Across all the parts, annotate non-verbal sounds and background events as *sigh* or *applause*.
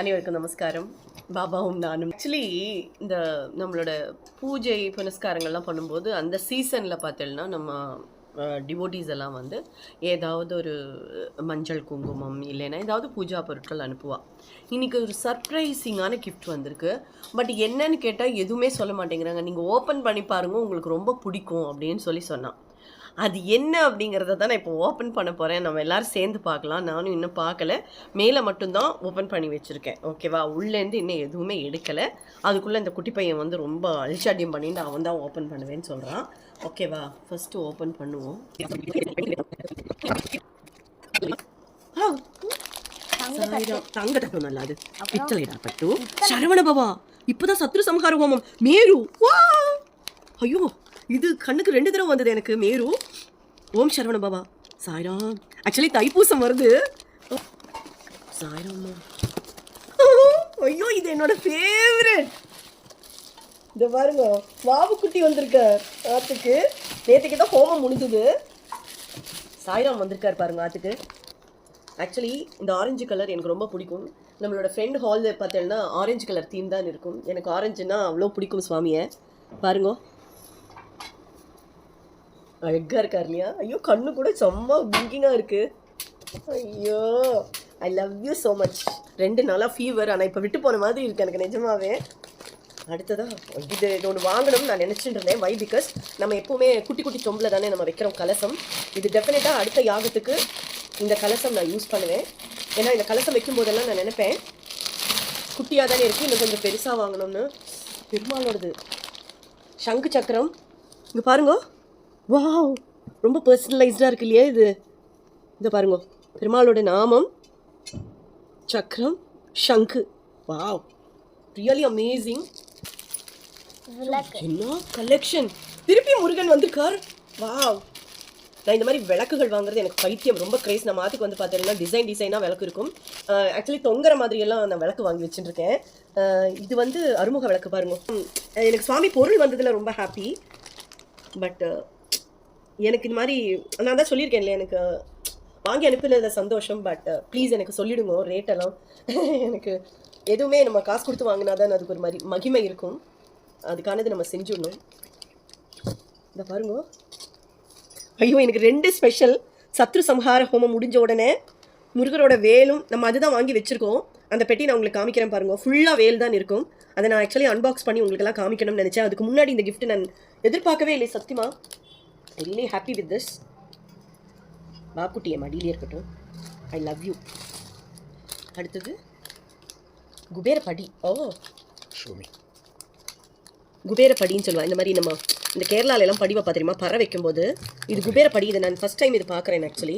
அனைவருக்கும் நமஸ்காரம். பாபாவும் நானும். ஆக்சுவலி இந்த நம்மளோட பூஜை புனஸ்காரங்கள்லாம் பண்ணும்போது அந்த சீசனில் பார்த்தோம்னா நம்ம டிவோட்டீஸ் எல்லாம் வந்து ஏதாவது ஒரு மஞ்சள் குங்குமம் இல்லைன்னா ஏதாவது பூஜா பொருட்கள் அனுப்புவா. இன்றைக்கி ஒரு சர்ப்ரைசிங்கான கிஃப்ட் வந்திருக்கு. பட் என்னன்னு கேட்டால் எதுவுமே சொல்ல மாட்டேங்கிறாங்க. நீங்கள் ஓப்பன் பண்ணி பாருங்க உங்களுக்கு ரொம்ப பிடிக்கும் அப்படின்னு சொல்லி சொன்னான். அது என்ன அப்படிங்கிறத தான் நான் இப்போ ஓப்பன் பண்ண போகிறேன் நம்ம எல்லாரும் சேர்ந்து பார்க்கலாம். நானும் இன்னும் பார்க்கல. மேலே மட்டும்தான் ஓப்பன் பண்ணி வச்சுருக்கேன். ஓகேவா உள்ளேருந்து இன்னும் எதுவுமே எடுக்கலை. அதுக்குள்ளே இந்த குட்டி பையன் வந்து ரொம்ப அழிச்சாட்டியம் பண்ணிட்டு அவன் தான் ஓப்பன் பண்ணுவேன்னு சொல்கிறான் ஓகேவா ஃபஸ்ட்டு ஓப்பன் பண்ணுவோம். தங்க தட்டு நல்லா அது. பித்தளைடா பட்டு. சரவண பவா இப்போதான் சத்ரு சம்ஹார ஹோமம் மேரு. வா! ஐயோ! இது கண்ணுக்கு ரெண்டு தடவை வந்தது எனக்கு மேரு. ஓம் சரவண பாபா. சாய்ராம். ஆக்சுவலி தைப்பூசம் வருது. சாய்ராம்மா ஐயோ இது என்னோட ஃபேவரட் இந்த பாருங்க. வாவுக்குட்டி வந்திருக்க ஆத்துக்கு. நேற்றுக்கு தான் ஹோமம் முடிஞ்சுது. சாய்ராம் வந்திருக்கார் பாருங்க ஆத்துக்கு. ஆக்சுவலி இந்த ஆரஞ்சு கலர் எனக்கு ரொம்ப பிடிக்கும். நம்மளோட ஃப்ரெண்ட் ஹாலில் பார்த்தேன்னா ஆரஞ்சு கலர் தீம் தான் இருக்கும். எனக்கு ஆரஞ்சுன்னா அவ்வளோ பிடிக்கும் சுவாமியை. பாருங்க. அழகாக இருக்கார் இல்லையா? ஐயோ கண்ணு கூட செம்ம பிங்கிங்காக இருக்குது ஐயோ I love you so much ரெண்டு நாளாக ஃபீவர் ஆனால் இப்போ விட்டு போன மாதிரி இருக்கு எனக்கு நிஜமாவே. அடுத்ததாக இது இது ஒன்று வாங்கணும்னு நான் நினச்சிட்டு இருந்தேன். வை பிகாஸ் நம்ம எப்போவுமே குட்டி குட்டி சொம்பில் தானே நம்ம வைக்கிறோம் கலசம். இது டெஃபினட்டாக அடுத்த யாகத்துக்கு இந்த கலசம் நான் யூஸ் பண்ணுவேன். ஏன்னா இந்த கலசம் வைக்கும் போதெல்லாம் நான் நினைப்பேன் குட்டியாக தானே இருக்குது இன்னும் கொஞ்சம் பெருசாக வாங்கணும்னு. பெருமாளோடது. சங்கு சக்கரம். இங்கே பாருங்க. வாவ் ரொம்ப பர்சனலைஸ்டாக இருக்கு இல்லையா இது? இதை பாருங்க. பெருமாளோட நாமம் சக்கரம் சங்கு. வாவ் ரியலி அமேசிங் என்ன கலெக்ஷன் திருப்பி முருகன் வந்திருக்கார். வாவ் நான் இந்த மாதிரி விளக்குகள் வாங்குறது எனக்கு பைத்தியம். ரொம்ப கிரேஸ் நான் மாத்துக்கு வந்து பார்த்தீங்கன்னா டிசைன் டிசைனாக விளக்கு இருக்கும். ஆக்சுவலி தொங்குற மாதிரியெல்லாம் நான் விளக்கு வாங்கி வச்சுருக்கேன் இது வந்து அறுமுக விளக்கு பாருங்க. எனக்கு சுவாமி பொருள் வந்ததில் ரொம்ப ஹாப்பி பட் எனக்கு இந்த மாதிரி நான் தான் சொல்லியிருக்கேன் இல்லையா எனக்கு வாங்கி அனுப்பினது சந்தோஷம் பட் ப்ளீஸ் uh, எனக்கு சொல்லிடுங்க ரேட்டெல்லாம் *laughs* எனக்கு எதுவுமே நம்ம காசு கொடுத்து வாங்கினா தான் அதுக்கு ஒரு மாதிரி மகிமை இருக்கும். அதுக்கானது நம்ம செஞ்சிடணும். இந்த பாருங்க. ஐயோ எனக்கு ரெண்டு ஸ்பெஷல் சத்ரு சம்ஹார ஹோமம் முடிஞ்ச உடனே முருகரோட வேலும் நம்ம அதுதான் வாங்கி வச்சிருக்கோம். அந்த பெட்டி நான் உங்களுக்கு காமிக்கிறேன் பாருங்க. ஃபுல்லாக வேல் தான் இருக்கும். அதை நான் ஆக்சுவலி அன்பாக்ஸ் பண்ணி உங்களுக்கெல்லாம் காமிக்கணும்னு நினச்சேன். அதுக்கு முன்னாடி இந்த கிஃப்ட் நான் எதிர்பார்க்கவே இல்லை சத்தியமாக ரியலி ஹாப்பி வித் திஸ் பாப்புட்டி என் மடியிலே இருக்கட்டும். ஐ லவ் யூ அடுத்தது குபேர படி ஓ. ஷோமி குபேர படின்னு சொல்லுவாங்க இந்த மாதிரி நம்ம இந்த கேரளால எல்லாம் படி வைப்பா தெரியுமா? பற வைக்கும்போது இது குபேர படி இதை நான் ஃபர்ஸ்ட் டைம் இது பார்க்குறேன் ஆக்சுவலி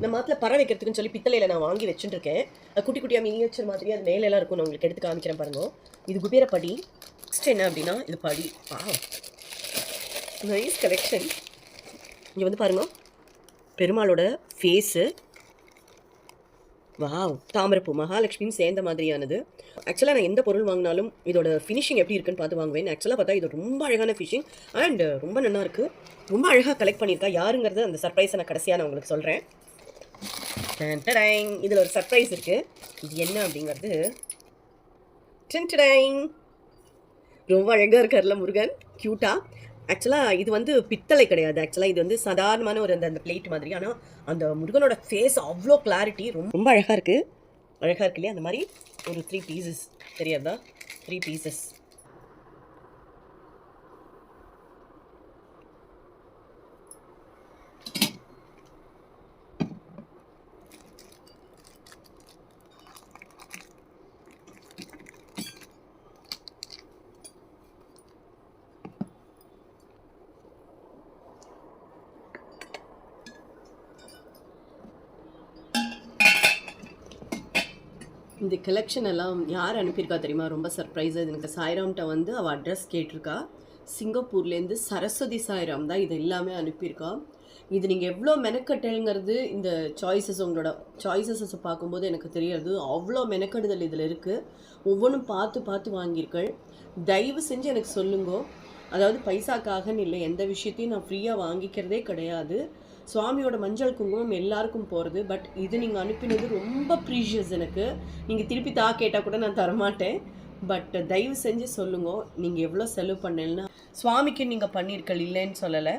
நம்ம மாத்தில் பற வைக்கிறதுக்குன்னு சொல்லி பித்தளையில் நான் வாங்கி வச்சுருக்கேன் குட்டி குட்டியாக மினியேச்சர் மாதிரி அது மேலே எல்லாம் இருக்கும். நான் உங்களுக்கு எடுத்து காமிக்கிறேன் பாருங்க. இது குபேர படி நெக்ஸ்ட் என்ன அப்படின்னா இது படி. ஆ நைஸ் கலெக்ஷன் இங்கே வந்து பாருங்க. பெருமாளோட ஃபேஸு வாவ் தாமரப்பூ மகாலட்சுமியும் சேர்ந்த மாதிரியானது. ஆக்சுவலாக நான் எந்த பொருள் வாங்கினாலும் இதோட ஃபினிஷிங் எப்படி இருக்குன்னு பார்த்து வாங்குவேன். ஆக்சுவலாக பார்த்தா இது ரொம்ப அழகான ஃபிஷிங் அண்ட் ரொம்ப நல்லா இருக்குது ரொம்ப அழகாக கலெக்ட் பண்ணியிருக்கா. யாருங்கிறது அந்த சர்ப்ரைஸை நான் கடைசியாக நான் உங்களுக்கு சொல்கிறேன் இதில் ஒரு சர்ப்ரைஸ் இருக்குது இது என்ன அப்படிங்கிறது. டென்டடைங் ரொம்ப அழகாக இருக்கார்ல முருகன். க்யூட்டாக ஆக்சுவலாக இது வந்து பித்தளை கிடையாது. ஆக்சுவலாக இது வந்து சாதாரணமான ஒரு அந்த அந்த பிளேட் மாதிரி. ஆனால் அந்த முருகனோட ஃபேஸ் அவ்வளோ கிளாரிட்டி ரொம்ப ரொம்ப அழகாக இருக்குது அழகாக இருக்கு இல்லையா? அந்த மாதிரி ஒரு த்ரீ பீசஸ் தெரியாதா? த்ரீ பீசஸ் இந்த கலெக்ஷன் எல்லாம் யார் அனுப்பியிருக்கா தெரியுமா? ரொம்ப சர்ப்ரைஸாக இது எனக்கு. சாய்ராம்கிட்ட வந்து அவள் அட்ரஸ் கேட்டிருக்கா. சிங்கப்பூர்லேருந்து சரஸ்வதி சாய்ராம் தான் இது எல்லாமே அனுப்பியிருக்கா. இது நீங்கள் எவ்வளோ மெனக்கட்டல்ங்கிறது இந்த சாய்ஸஸ் உங்களோட சாய்ஸஸை பார்க்கும்போது எனக்கு தெரியாது. அவ்வளோ மெனக்கடுதல் இதில் இருக்குது ஒவ்வொன்றும் பார்த்து பார்த்து வாங்கியிருக்கள். தயவு செஞ்சு எனக்கு சொல்லுங்க. அதாவது பைசாக்காகன்னு இல்லை. எந்த விஷயத்தையும் நான் ஃப்ரீயாக வாங்கிக்கிறதே கிடையாது. சுவாமியோட மஞ்சள் குங்குமம் எல்லாருக்கும் போகிறது பட் இது நீங்கள் அனுப்பினது ரொம்ப ப்ரீஷியஸ் எனக்கு. நீங்கள் திருப்பி தா கேட்டால் கூட நான் தரமாட்டேன். பட் தயவு செஞ்சு சொல்லுங்க நீங்கள் எவ்வளோ செலவு பண்ணலன்னா சுவாமிக்கு நீங்கள் பண்ணியிருக்கல் இல்லைன்னு சொல்லலை.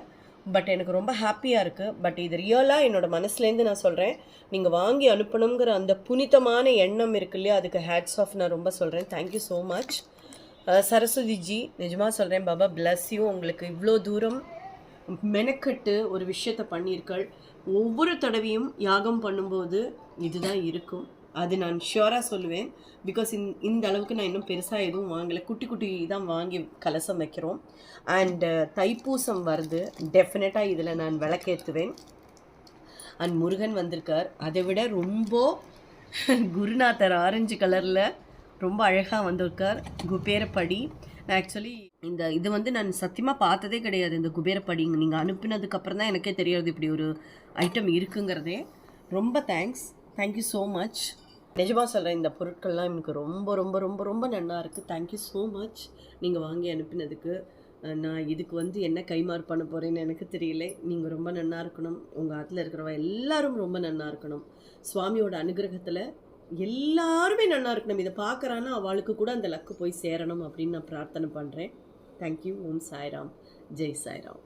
பட் எனக்கு ரொம்ப ஹாப்பியாக இருக்குது பட் இது ரியலாக என்னோடய மனசுலேருந்து நான் சொல்கிறேன் நீங்கள் வாங்கி அனுப்பணுங்கிற அந்த புனிதமான எண்ணம் இருக்கு இல்லையா அதுக்கு ஹேட்ஸ் ஆஃப் நான் ரொம்ப சொல்கிறேன் thank you so much Saraswati ji நிஜமாக சொல்கிறேன் பாபா பிளஸ் யூ உங்களுக்கு இவ்வளோ தூரம் மெனக்கட்டு ஒரு விஷயத்த பண்ணியிருக்கள். ஒவ்வொரு தடவையும் யாகம் பண்ணும்போது இதுதான் இருக்கும். அது நான் ஷியோராக சொல்லுவேன். பிகாஸ் இந் இந்த அளவுக்கு நான் இன்னும் பெருசாக எதுவும் வாங்கலை. குட்டி குட்டி தான் வாங்கி கலசம் வைக்கிறோம். அண்ட் uh, தைப்பூசம் வருது. டெஃபினட்டாக இதில் நான் விளக்கேற்றுவேன் அண்ட் முருகன் வந்திருக்கார். அதை விட ரொம்ப *laughs* குருநாதர் ஆரஞ்சு கலரில் ரொம்ப அழகாக வந்திருக்கார். குபேரப்படி. நான் ஆக்சுவலி இந்த இது வந்து நான் சத்தியமாக பார்த்ததே கிடையாது. இந்த குபேரப்படி நீங்கள் அனுப்பினதுக்கப்புறம் தான் எனக்கே தெரியாது இப்படி ஒரு ஐட்டம் இருக்குங்கிறதே. ரொம்ப தேங்க்ஸ் தேங்க்யூ ஸோ மச் நிஜமாக சொல்கிறேன் இந்த பொருட்கள்லாம் எனக்கு ரொம்ப ரொம்ப ரொம்ப ரொம்ப நன்னா இருக்குது தேங்க்யூ ஸோ மச் நீங்கள் வாங்கி அனுப்பினதுக்கு. நான் இதுக்கு வந்து என்ன கைமாறு பண்ண போகிறேன்னு எனக்கு தெரியல. நீங்கள் ரொம்ப நன்னா இருக்கணும். உங்கள் ஆற்றுல இருக்கிறவ எல்லாரும் ரொம்ப நன்னா இருக்கணும். சுவாமியோட அனுகிரகத்தில் எல்லாருமே நன்னா இருக்கணும். இதை பார்க்குறான்னா அவளுக்கு கூட அந்த லக்கு போய் சேரணும் அப்படின்னு நான் பிரார்த்தனை பண்ணுறேன் தேங்க்யூ ஓம் சாய்ராம். ஜெய் சாய்ராம்.